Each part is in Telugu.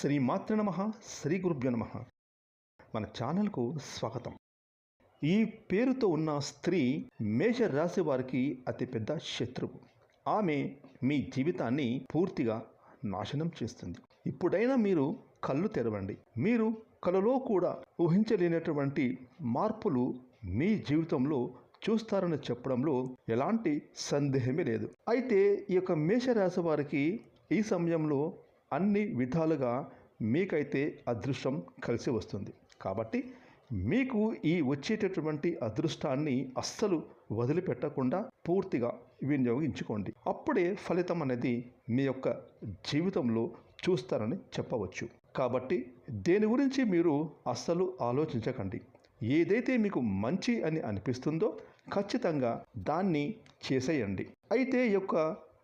శ్రీమాత్ర నమ శ్రీ గురుభ్యో నమ. మన ఛానల్కు స్వాగతం. ఈ పేరుతో ఉన్న స్త్రీ మేష రాశి వారికి అతిపెద్ద శత్రువు. ఆమె మీ జీవితాన్ని పూర్తిగా నాశనం చేస్తుంది. ఇప్పుడైనా మీరు కళ్ళు తెరవండి. మీరు కలలో కూడా ఊహించలేనటువంటి మార్పులు మీ జీవితంలో చూస్తారని చెప్పడంలో ఎలాంటి సందేహమే లేదు. అయితే ఈ యొక్క మేషరాశి వారికి ఈ సమయంలో అన్ని విధాలుగా మీకైతే అదృష్టం కలిసి వస్తుంది. కాబట్టి మీకు ఈ వచ్చేటటువంటి అదృష్టాన్ని అస్సలు వదిలిపెట్టకుండా పూర్తిగా వినియోగించుకోండి. అప్పుడే ఫలితం అనేది మీ యొక్క జీవితంలో చూస్తారని చెప్పవచ్చు. కాబట్టి దేని గురించి మీరు అస్సలు ఆలోచించకండి. ఏదైతే మీకు మంచి అని అనిపిస్తుందో ఖచ్చితంగా దాన్ని చేసేయండి. అయితే ఈ యొక్క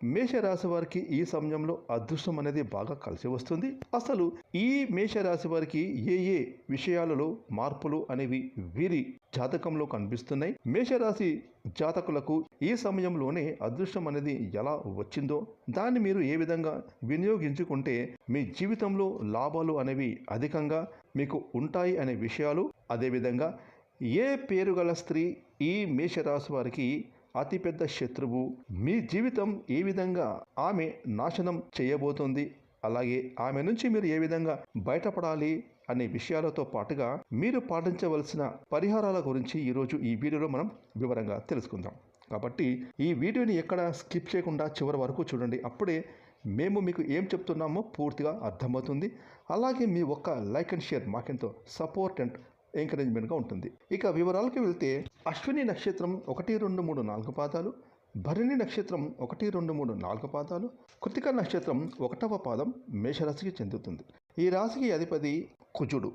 మేషరాశి వారికి ఈ సమయంలో అదృష్టం అనేది బాగా కలిసి వస్తుంది. అసలు ఈ మేషరాశి వారికి ఏ ఏ విషయాలలో మార్పులు అనేవి వీరి జాతకంలో కనిపిస్తున్నాయి. మేషరాశి జాతకులకు ఈ సమయంలోనే అదృష్టం అనేది ఎలా వచ్చిందో దాన్ని మీరు ఏ విధంగా వినియోగించుకుంటే మీ జీవితంలో లాభాలు అనేవి అధికంగా మీకు ఉంటాయి అనే విషయాలు. అదేవిధంగా ఏ పేరు గల స్త్రీ ఈ మేషరాశి వారికి అతిపెద్ద శత్రువు. మీ జీవితం ఏ విధంగా ఆమె నాశనం చేయబోతుంది? అలాగే ఆమె నుంచి మీరు ఏ విధంగా బయటపడాలి అనే విషయాలతో పాటుగా మీరు పాటించవలసిన పరిహారాల గురించి ఈరోజు ఈ వీడియోలో మనం వివరంగా తెలుసుకుందాం. కాబట్టి ఈ వీడియోని ఎక్కడ స్కిప్ చేయకుండా చివరి వరకు చూడండి. అప్పుడే మేము మీకు ఏం చెప్తున్నామో పూర్తిగా అర్థమవుతుంది. అలాగే మీ ఒక్క లైక్ అండ్ షేర్ మాకెంతో సపోర్ట్ అండ్ ఎంకరేజ్మెంట్గా ఉంటుంది. ఇక వివరాలకు వెళ్తే అశ్విని నక్షత్రం ఒకటి రెండు మూడు నాలుగు పాదాలు భరణి నక్షత్రం ఒకటి రెండు మూడు నాలుగు పాదాలు కృతిక నక్షత్రం ఒకటవ పాదం మేషరాశికి చెందుతుంది. ఈ రాశికి అధిపతి కుజుడు.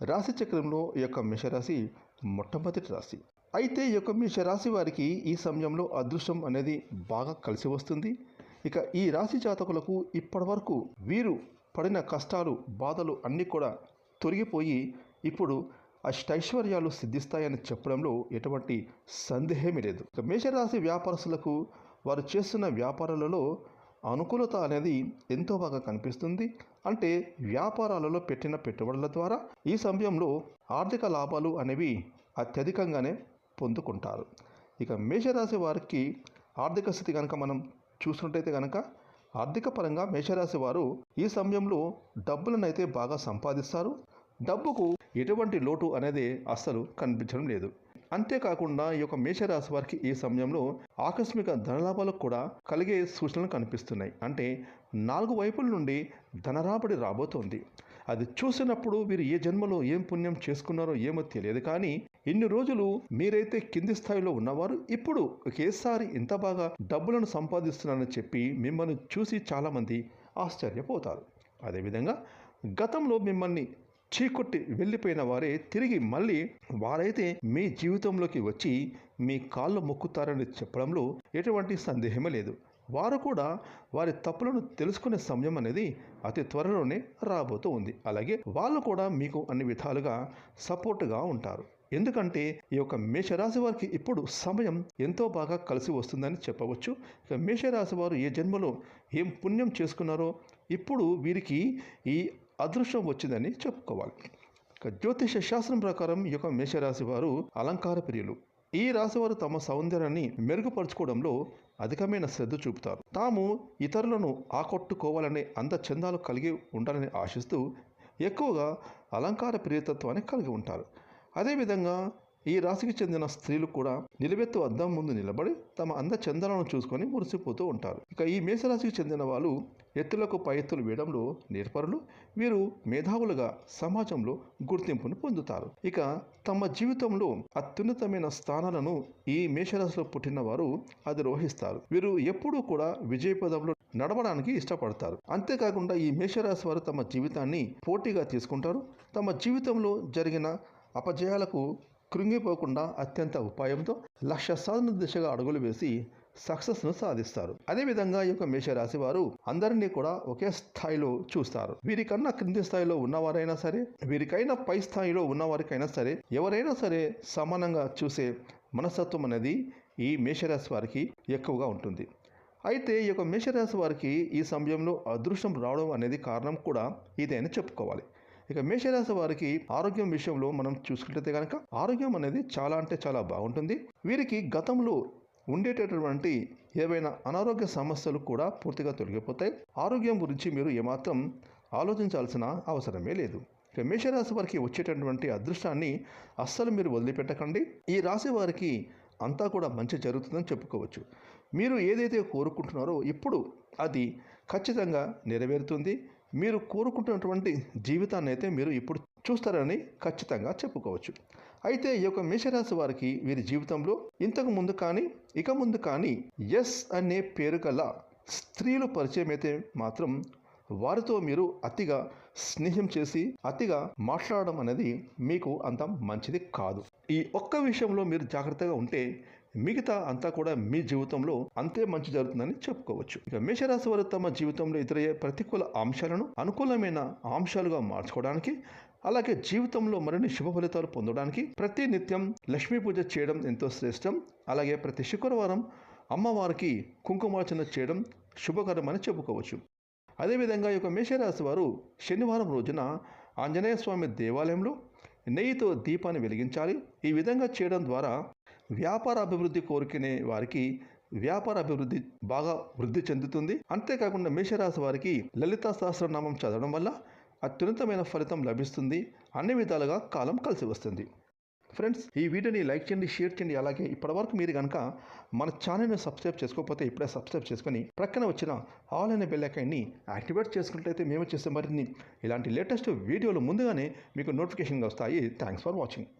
రాశి చక్రంలో ఈ యొక్క మేషరాశి మొట్టమొదటి రాశి. అయితే ఈ యొక్క మేషరాశి వారికి ఈ సమయంలో అదృష్టం అనేది బాగా కలిసి వస్తుంది. ఇక ఈ రాశి జాతకులకు ఇప్పటివరకు వీరు పడిన కష్టాలు బాధలు అన్నీ కూడా తొలగిపోయి ఇప్పుడు అష్టైశ్వర్యాలు సిద్ధిస్తాయని చెప్పడంలో ఎటువంటి సందేహమే లేదు. ఇక మేషరాశి వ్యాపారస్తులకు వారు చేస్తున్న వ్యాపారాలలో అనుకూలత అనేది ఎంతో బాగా కనిపిస్తుంది. అంటే వ్యాపారాలలో పెట్టిన పెట్టుబడుల ద్వారా ఈ సమయంలో ఆర్థిక లాభాలు అనేవి అత్యధికంగానే పొందుకుంటారు. ఇక మేషరాశి వారికి ఆర్థిక స్థితి కనుక మనం చూసినట్టయితే కనుక ఆర్థిక పరంగా మేషరాశి వారు ఈ సమయంలో డబ్బులను అయితే బాగా సంపాదిస్తారు. డబ్బుకు ఎటువంటి లోటు అనేది అస్సలు కనిపించడం లేదు. అంతేకాకుండా ఈ యొక్క మేషరాశి వారికి ఈ సమయంలో ఆకస్మిక ధనలాభాలకు కూడా కలిగే సూచనలు కనిపిస్తున్నాయి. అంటే నాలుగు వైపుల నుండి ధనరాబడి రాబోతోంది. అది చూసినప్పుడు వీరు ఏ జన్మలో ఏం పుణ్యం చేసుకున్నారో ఏమో తెలియదు కానీ ఇన్ని రోజులు మీరైతే కింది స్థాయిలో ఉన్నవారు ఇప్పుడు ఒకేసారి ఇంత బాగా డబ్బులను సంపాదిస్తున్నారని చెప్పి మిమ్మల్ని చూసి చాలామంది ఆశ్చర్యపోతారు. అదేవిధంగా గతంలో మిమ్మల్ని చీకొట్టి వెళ్ళిపోయిన వారే తిరిగి మళ్ళీ వారైతే మీ జీవితంలోకి వచ్చి మీ కాళ్ళు మొక్కుతారని చెప్పడంలో ఎటువంటి సందేహమే లేదు. వారు కూడా వారి తప్పులను తెలుసుకునే సమయం అనేది అతి త్వరలోనే రాబోతూ ఉంది. అలాగే వాళ్ళు కూడా మీకు అన్ని విధాలుగా సపోర్ట్గా ఉంటారు. ఎందుకంటే ఈ యొక్క మేషరాశి వారికి ఇప్పుడు సమయం ఎంతో బాగా కలిసి వస్తుందని చెప్పవచ్చు. ఇక మేషరాశి వారు ఏ జన్మలో ఏం పుణ్యం చేసుకున్నారో ఇప్పుడు వీరికి ఈ అదృష్టం వచ్చిందని చెప్పుకోవాలి. ఇక జ్యోతిష శాస్త్రం ప్రకారం ఈ యొక్క మేషరాశి వారు అలంకార ప్రియులు. ఈ రాశివారు తమ సౌందర్యాన్ని మెరుగుపరుచుకోవడంలో అధికమైన శ్రద్ధ చూపుతారు. తాము ఇతరులను ఆకట్టుకోవాలనే అందచందాలు కలిగి ఉండాలని ఆశిస్తూ ఎక్కువగా అలంకార ప్రియతత్వాన్ని కలిగి ఉంటారు. అదేవిధంగా ఈ రాశికి చెందిన స్త్రీలు కూడా నిలబెత్తు అద్దం ముందు నిలబడి తమ అంద చందనను చూసుకొని మురిసిపోతూ ఉంటారు. ఇక ఈ మేషరాశికి చెందిన వాళ్ళు ఎత్తులకు పై ఎత్తులు వేయడంలో నేర్పరులు వీరు మేధావులుగా సమాజంలో గుర్తింపును పొందుతారు. ఇక తమ జీవితంలో అత్యున్నతమైన స్థానాలను ఈ మేషరాశిలో పుట్టిన వారు అధిరోహిస్తారు. వీరు ఎప్పుడూ కూడా విజయపదంలో నడవడానికి ఇష్టపడతారు. అంతేకాకుండా ఈ మేషరాశి వారు తమ జీవితాన్ని పోటీగా తీసుకుంటారు. తమ జీవితంలో జరిగిన అపజయాలకు కృంగిపోకుండా అత్యంత ఉపాయంతో లక్ష్య సాధన దిశగా అడుగులు వేసి సక్సెస్ను సాధిస్తారు. అదేవిధంగా ఈ యొక్క మేషరాశి వారు అందరినీ కూడా ఒకే స్థాయిలో చూస్తారు. వీరికన్నా క్రింది స్థాయిలో ఉన్నవారైనా సరే వీరికైనా పై స్థాయిలో ఉన్నవారికైనా సరే ఎవరైనా సరే సమానంగా చూసే మనస్తత్వం అనేది ఈ మేషరాశి వారికి ఎక్కువగా ఉంటుంది. అయితే ఈ యొక్క మేషరాశి వారికి ఈ సమయంలో అదృష్టం రావడం అనేది కారణం కూడా ఇదే అని చెప్పుకోవాలి. ఇక మేషరాశి వారికి ఆరోగ్యం విషయంలో మనం చూసుకుంటే కనుక ఆరోగ్యం అనేది చాలా అంటే చాలా బాగుంటుంది. వీరికి గతంలో ఉండేటటువంటి ఏవైనా అనారోగ్య సమస్యలు కూడా పూర్తిగా తొలగిపోతాయి. ఆరోగ్యం గురించి మీరు ఏమాత్రం ఆలోచించాల్సిన అవసరమే లేదు. ఇక మేషరాశి వారికి వచ్చేటటువంటి అదృష్టాన్ని అస్సలు మీరు వదిలిపెట్టకండి. ఈ రాశి వారికి అంతా కూడా మంచి జరుగుతుందని చెప్పుకోవచ్చు. మీరు ఏదైతే కోరుకుంటున్నారో ఇప్పుడు అది ఖచ్చితంగా నెరవేరుతుంది. మీరు కోరుకుంటున్నటువంటి జీవితాన్ని అయితే మీరు ఇప్పుడు చూస్తారని ఖచ్చితంగా చెప్పుకోవచ్చు. అయితే ఈ యొక్క మేషరాశి వారికి వీరి జీవితంలో ఇంతకు ముందు కానీ ఇక ముందు కానీ ఎస్ అనే పేరు గల స్త్రీలు పరిచయం అయితే మాత్రం వారితో మీరు అతిగా స్నేహం చేసి అతిగా మాట్లాడడం అనేది మీకు అంత మంచిది కాదు. ఈ ఒక్క విషయంలో మీరు జాగ్రత్తగా ఉంటే మిగతా అంతా కూడా మీ జీవితంలో అంతే మంచి జరుగుతుందని చెప్పుకోవచ్చు. ఇక మేషరాశి వారు తమ జీవితంలో ఎదురయ్యే ప్రతికూల అంశాలను అనుకూలమైన అంశాలుగా మార్చుకోవడానికి అలాగే జీవితంలో మరిన్ని శుభ ఫలితాలు పొందడానికి ప్రతి నిత్యం లక్ష్మీ పూజ చేయడం ఎంతో శ్రేష్టం. అలాగే ప్రతి శుక్రవారం అమ్మవారికి కుంకుమార్చన చేయడం శుభకరమని చెప్పుకోవచ్చు. అదేవిధంగా ఈ యొక్క మేషరాశి వారు శనివారం రోజున ఆంజనేయ స్వామి దేవాలయంలో నెయ్యితో దీపాన్ని వెలిగించాలి. ఈ విధంగా చేయడం ద్వారా వ్యాపార అభివృద్ధి కోరుకునే వారికి వ్యాపార అభివృద్ధి బాగా వృద్ధి చెందుతుంది. అంతేకాకుండా మేషరాశి వారికి లలితా సహస్రనామం చదవడం వల్ల అత్యున్నతమైన ఫలితం లభిస్తుంది. అన్ని విధాలుగా కాలం కలిసి వస్తుంది. ఫ్రెండ్స్ ఈ వీడియోని లైక్ చేయండి షేర్ చేయండి. అలాగే ఇప్పటివరకు మీరు కనుక మన ఛానల్ని సబ్స్క్రైబ్ చేసుకోకపోతే ఇప్పుడే సబ్స్క్రైబ్ చేసుకొని ప్రక్కన వచ్చిన ఆల్ అనే బెల్ ఐకాన్ని యాక్టివేట్ చేసుకున్నట్లయితే మేము చేసే మరిన్ని ఇలాంటి లేటెస్ట్ వీడియోలు ముందుగానే మీకు నోటిఫికేషన్గా వస్తాయి. Thanks for watching